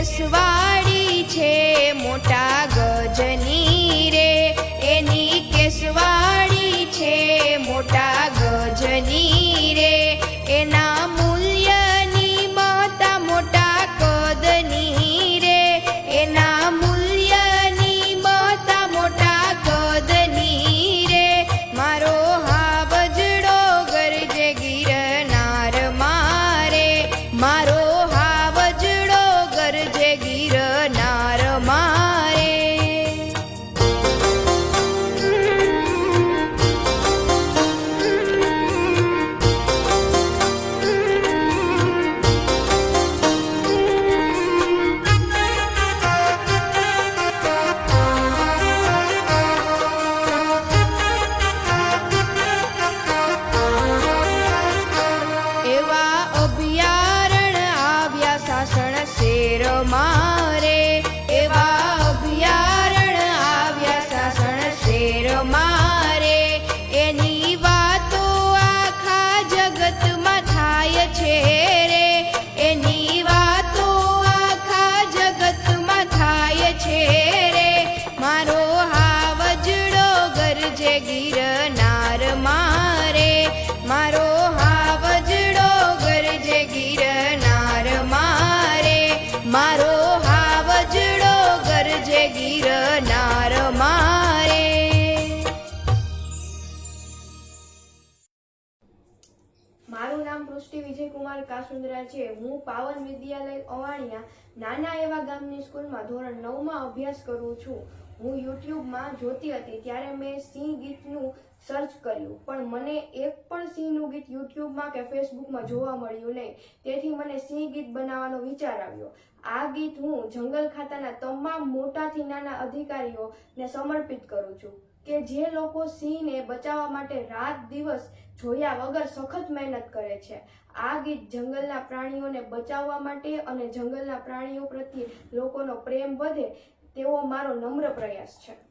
બેસવાડી છે મોટા શેર મારે મારું નામ પૃષ્ટિ વિજયકુમાર કાસુંદરા છે. હું પાવન વિદ્યાલય અવાણિયા નાના એવા ગામની સ્કૂલમાં ધોરણ નવમાં અભ્યાસ કરું છું. હું યુટ્યુબમાં જોતી હતી ત્યારે મેં સિંહ ગીતનું સર્ચ કર્યું. પણ મને એક પણ સિંહનું ગીત યુટ્યુબમાં કે ફેસબુકમાં જોવા મળ્યું નહીં. તેથી મને સિંહ ગીત બનાવવાનો વિચાર આવ્યો. આ ગીત હું જંગલ ખાતાના તમામ મોટાથી નાના અધિકારીઓને સમર્પિત કરું છું કે જે લોકો સિંહને બચાવવા માટે રાત દિવસ જોયા વગર સખત મહેનત કરે છે. આ ગીત જંગલના પ્રાણીઓને બચાવવા માટે અને જંગલના પ્રાણીઓ પ્રત્યે લોકોનો પ્રેમ વધે તેવો મારો નમ્ર પ્રયાસ છે.